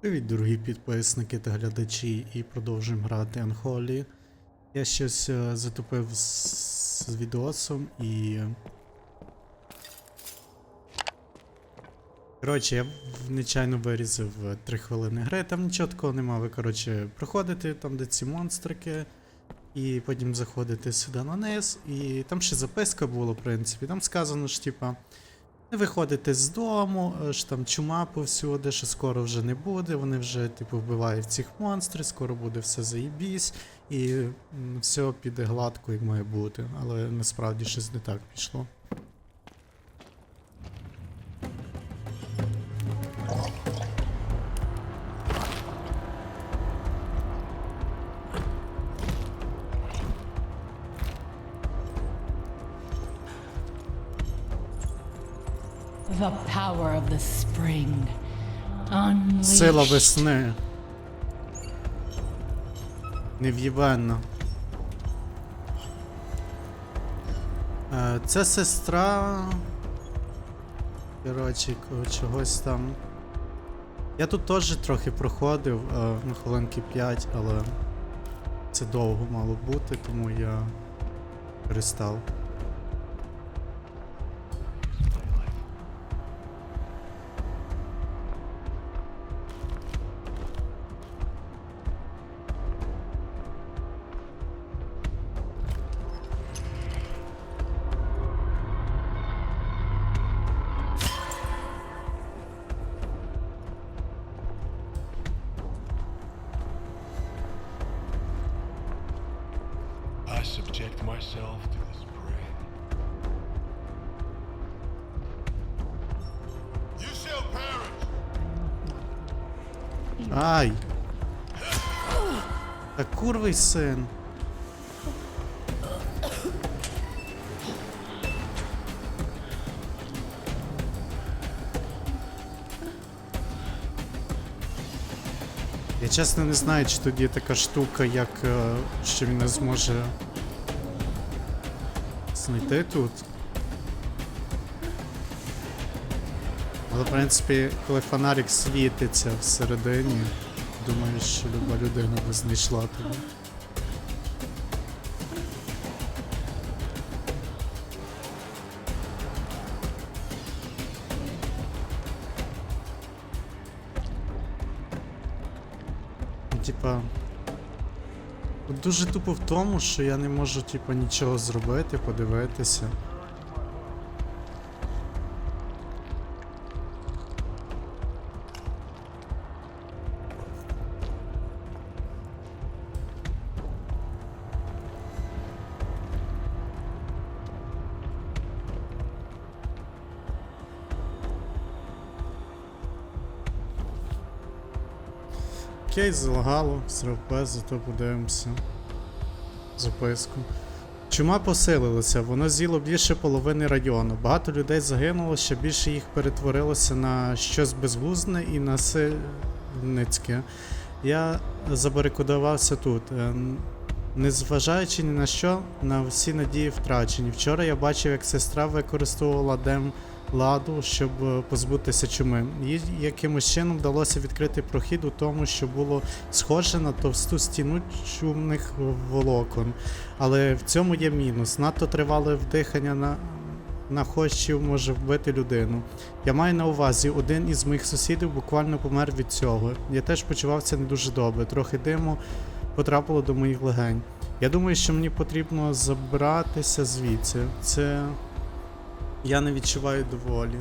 Привіт, дорогі підписники та глядачі, і продовжуємо грати Анхолі. Я щось е, затупив з, з відосом і. Коротше, я нечайно вирізав 3 хвилини гри, там нічого такого нема. Ви, коротше, проходите там, де ці монстрики, і потім заходите сюди на низ, і там ще записка була, в принципі. Там сказано, що типа. Не виходити з дому, е, ж там чума повсюди, що скоро вже не буде. Вони вже типу вбивають цих монстрів, скоро буде все заїбісь, і все піде гладко, як має бути. Але насправді щось не так пішло. Сила весни. Нев'єбенна. Е, Це сестра. Коротше, чогось там. Я тут теж трохи проходив е, на хвилинки 5, але це довго мало бути, тому я перестав. Та курвий син. Я чесно не знаю, чи тут є така штука, як е, що він не зможе знайти тут. Але, в принципі, коли фонарик світиться всередині, думаю, що люба людина би знайшла тебе. Ну, Типа. Дуже тупо в тому, що я не можу, типа, нічого зробити, подивитися. Окей, залагало, срав зато подивимося. Записку. Чума посилилася, воно з'їло більше половини району. Багато людей загинуло, ще більше їх перетворилося на щось безглузне і насильницьке. Я забарикадувався тут. Е, Незважаючи ні на що, на всі надії втрачені. Вчора я бачив, як сестра використовувала дем ладу, щоб е, позбутися чуми. Їй якимось чином вдалося відкрити прохід у тому, що було схоже на товсту стіну чумних волокон. Але в цьому є мінус. Надто тривале вдихання на. Нахощів може вбити людину. Я маю на увазі, один із моїх сусідів буквально помер від цього. Я теж почувався не дуже добре. Трохи диму потрапило до моїх легень. Я думаю, що мені потрібно забратися звідси. Це. Я не відчуваю доволі.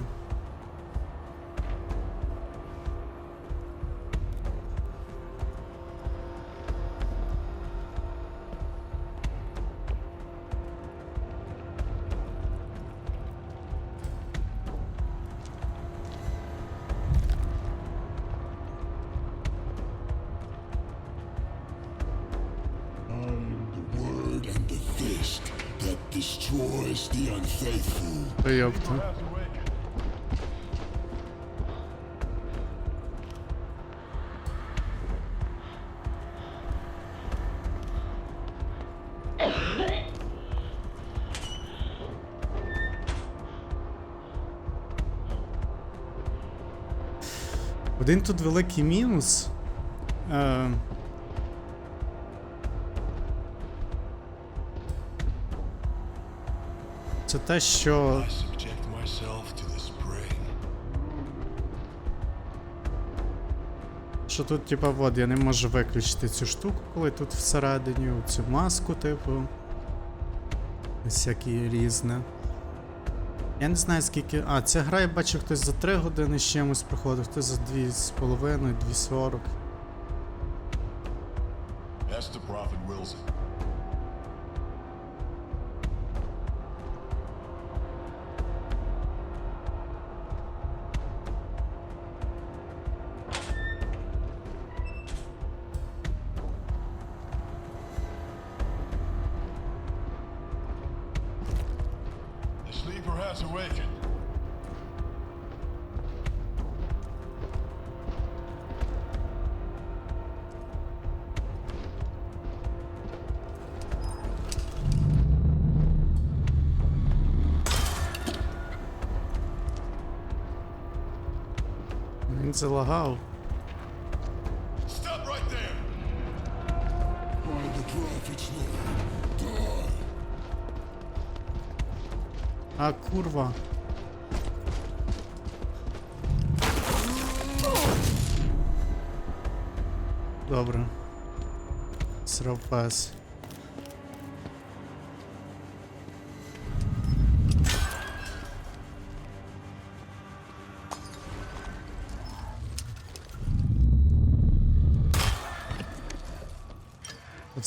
Один тут великий мінус. Е, це те, що Що тут, типа, от, я не можу виключити цю штуку, коли тут всередині, цю маску, типу. Всякі різне. Я не знаю скільки. А, ця гра я бачу, хтось за 3 години з чимось проходив, хтось за 2,5, 2,40. That's the Prophet Wilson. It's a Lahal. Stop right there. Ah, a kurwa. Dobra. Srał pas.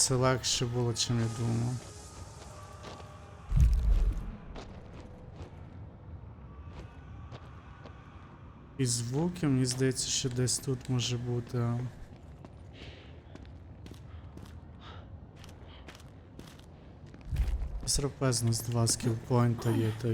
Це легше було, чим я думав. І звуки, мені здається, що десь тут може бути. а. Срапезно з два скілпойнта є, то.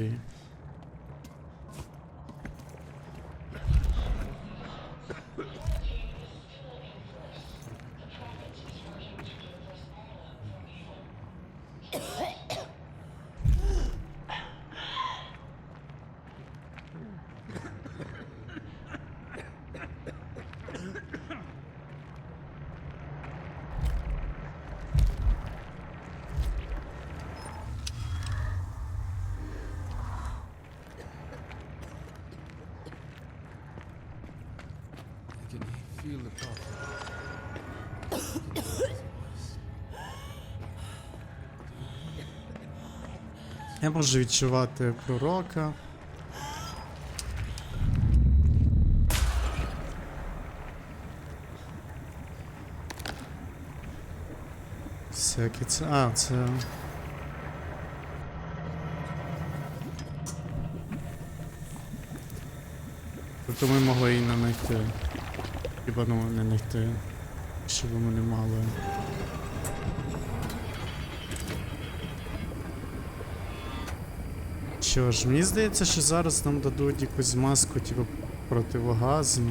Я можу відчувати пророка. Всякі це. А, це. Тобто ми могли і не знайти. Хіба ну не знайти. Щоб ми не мали. Що ж, мені здається, що зараз нам дадуть якусь маску, типу, противогазну.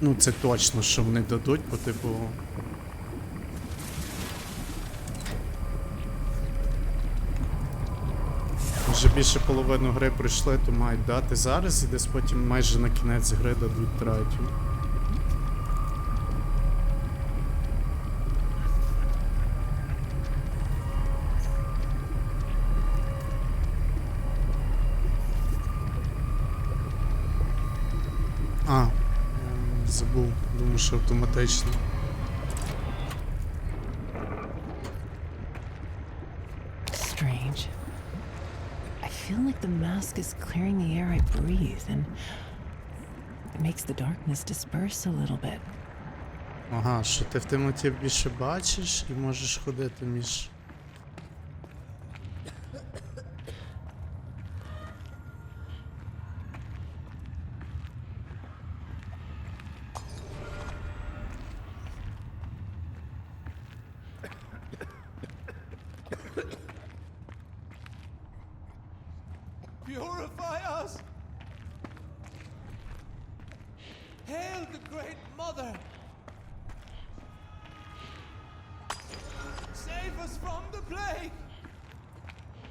Ну, це точно, що вони дадуть, бо типу. Вже більше половину гри пройшли, то мають дати зараз і десь потім майже на кінець гри дадуть третю. А, ем, забув, думаю, що автоматично. The mask is clearing the air I breathe, and it makes the darkness disperse a little bit. Ага, що ти в темноті більше бачиш і можеш ходити між.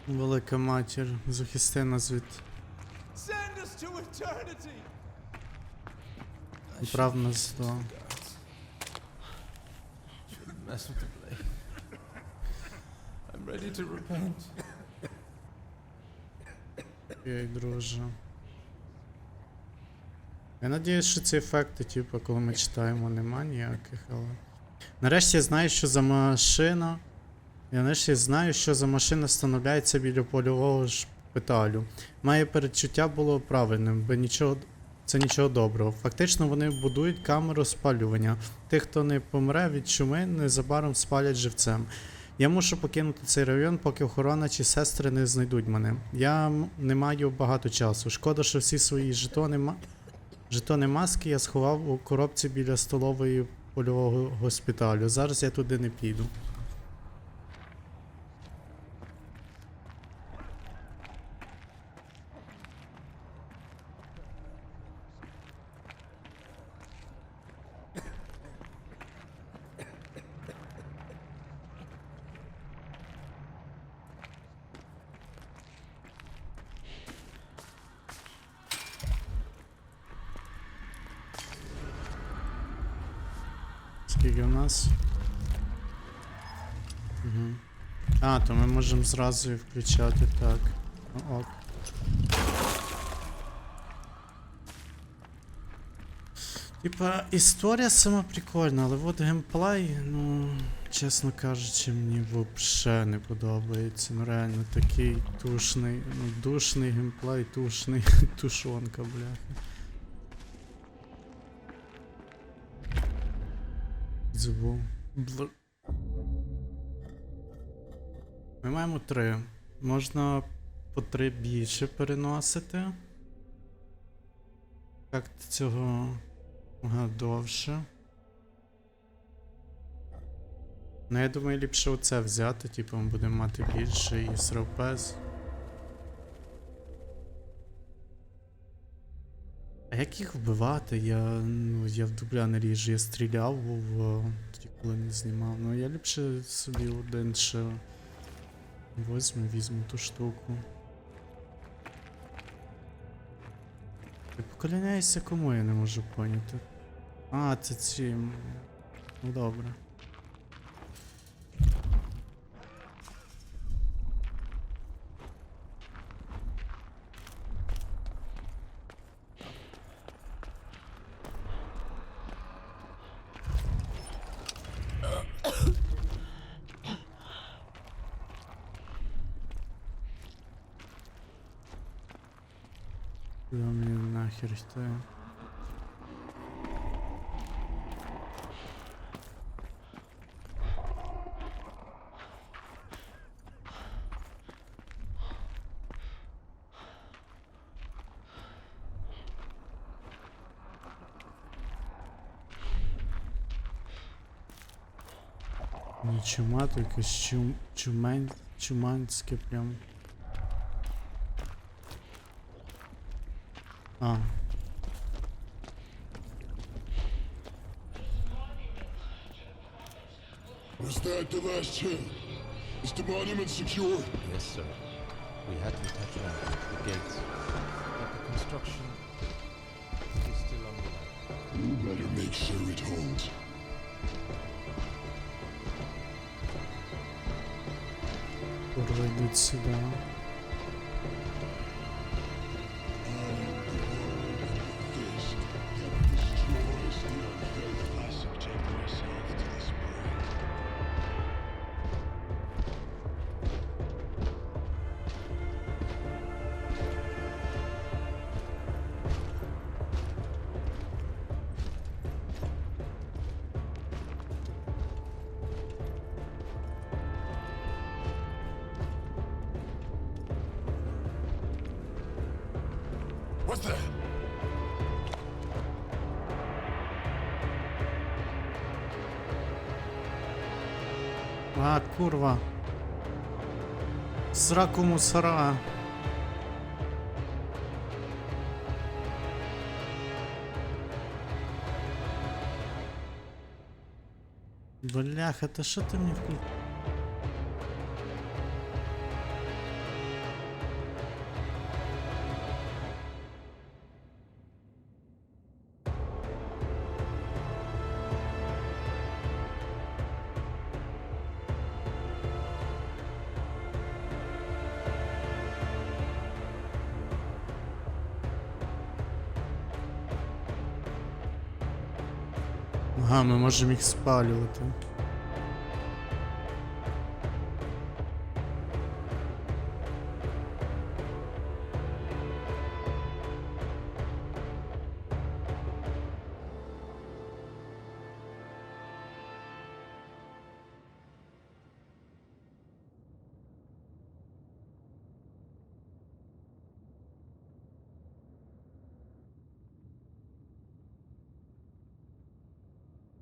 Велика матір, захисти нас від прав нас до. Ей, друже. Я надіюсь, що ці ефекти, типу, коли ми читаємо, нема ніяких, але. Нарешті я знаю, що за машина. Я нарешті знаю, що за машина встановляється біля польового шпиталю. Моє передчуття було правильним, бо нічого. Це нічого доброго. Фактично вони будують камеру спалювання. Тих, хто не помре від чуми, незабаром спалять живцем. Я мушу покинути цей район, поки охорона чи сестри не знайдуть мене. Я не маю багато часу. Шкода, що всі свої жетони, жетони маски я сховав у коробці біля столової польового госпіталю. Зараз я туди не піду. Скільки у нас? Угу. А, то ми можемо зразу і включати так. Ну, ок. Типа, історія сама прикольна, але от геймплей, ну, чесно кажучи, мені взагалі не подобається. Ну реально такий тушний, ну, душний геймплей, тушний, тушонка, бляха. Забув. Бл... Ми маємо три. Можна по три більше переносити. Як цього довше. Ну, я думаю, ліпше оце взяти, типу, ми будемо мати більше і. А як їх вбивати? Я, ну, я в дубля не ріжу, я стріляв в тоді, коли не знімав. Ну я ліпше собі один ще возьму, візьму ту штуку. Ти поколяняюся кому я не можу поняти. А, це ці. Ну добре. Йти? Не чума, то якесь чум, чумань, чуманське прям. А, Was that the last chain? Is the monument secure? Yes, sir. We had to touch on the gates, but the construction is still ongoing. You better make sure it holds. курва, йдуть сюди. Fist What's that? А, курва. Сраку мусора. Бляха, та що ти мені вклю... Ага, ми можемо їх спалювати.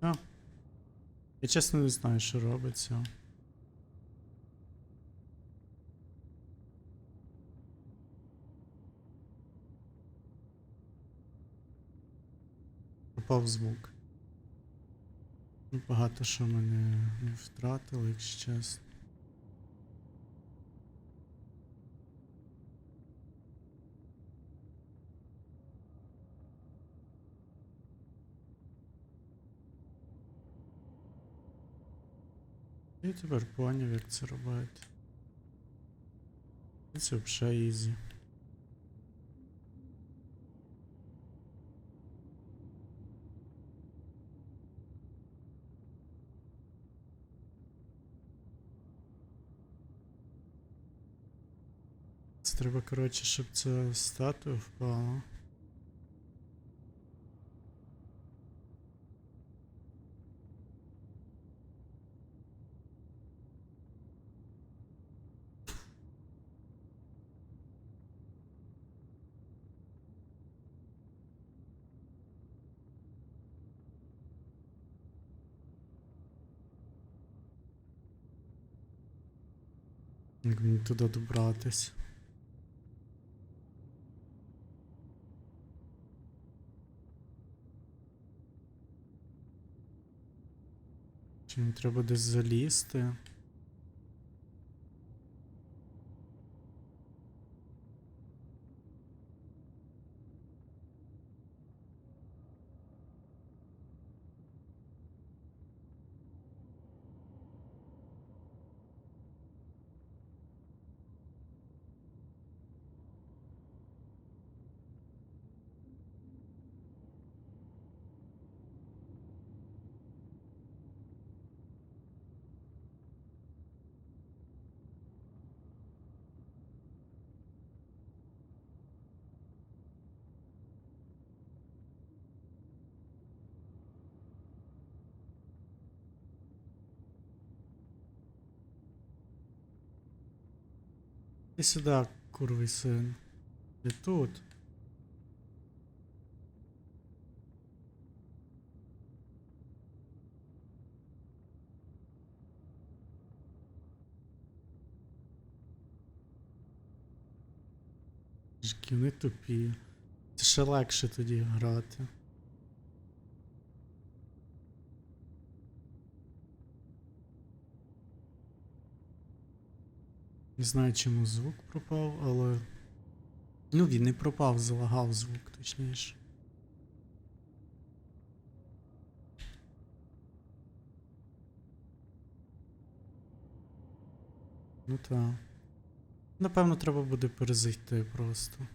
А. Я чесно не знаю, що робиться. Попав звук. Багато що ми не, не втратили, якщо чесно. Я тепер поняв, як це робити. Це взагалі ізі. Треба, коротше, щоб ця статуя впала. Як мені туди добратись? Чи мені треба десь залізти? І сюди, курвий син. І тут. Жки, тупі. Це ще легше тоді грати. Не знаю, чому звук пропав, але. Ну, він не пропав, залагав звук, точніше. Ну так. Напевно, треба буде перезайти просто.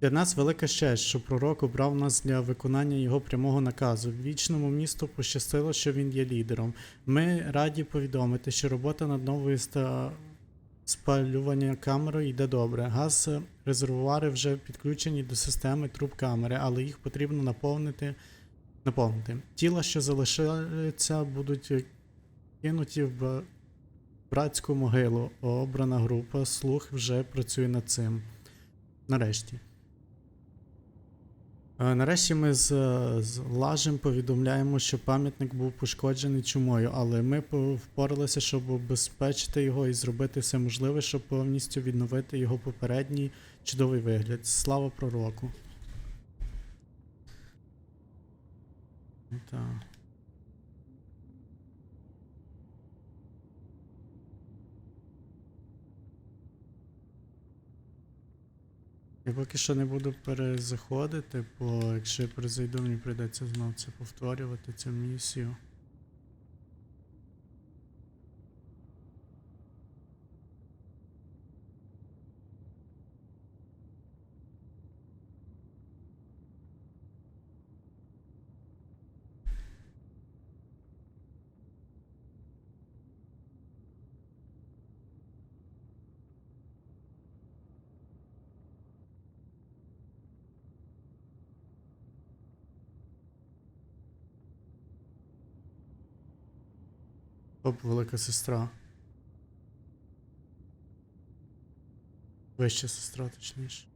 Для нас велика честь, що пророк обрав нас для виконання його прямого наказу. Вічному місту пощастило, що він є лідером. Ми раді повідомити, що робота над новою ста... спалювання камерою йде добре. Газ резервуари вже підключені до системи труб камери, але їх потрібно наповнити. наповнити. Тіла, що залишаються, будуть кинуті в братську могилу. Обрана група слух вже працює над цим. Нарешті. Е, Нарешті ми з, з Лажем повідомляємо, що пам'ятник був пошкоджений чумою, але ми по- впоралися, щоб обезпечити його і зробити все можливе, щоб повністю відновити його попередній чудовий вигляд. Слава пророку. Так. Я поки що не буду перезаходити, бо якщо я перезайду, мені прийдеться знову це повторювати, цю місію. Оп, велика сестра. Вища сестра, точніше.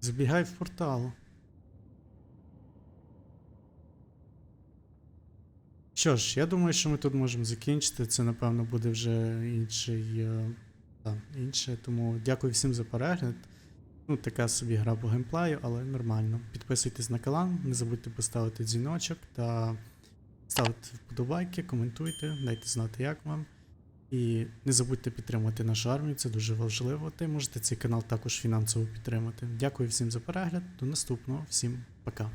Забігай в портал. Що ж, я думаю, що ми тут можемо закінчити. Це, напевно, буде вже інший. Та, інше. Тому дякую всім за перегляд. Ну, така собі гра по геймплею, але нормально. Підписуйтесь на канал, не забудьте поставити дзвіночок та ставити вподобайки, коментуйте, дайте знати, як вам. І не забудьте підтримати нашу армію, це дуже важливо. Та й можете цей канал також фінансово підтримати. Дякую всім за перегляд. До наступного, всім пока.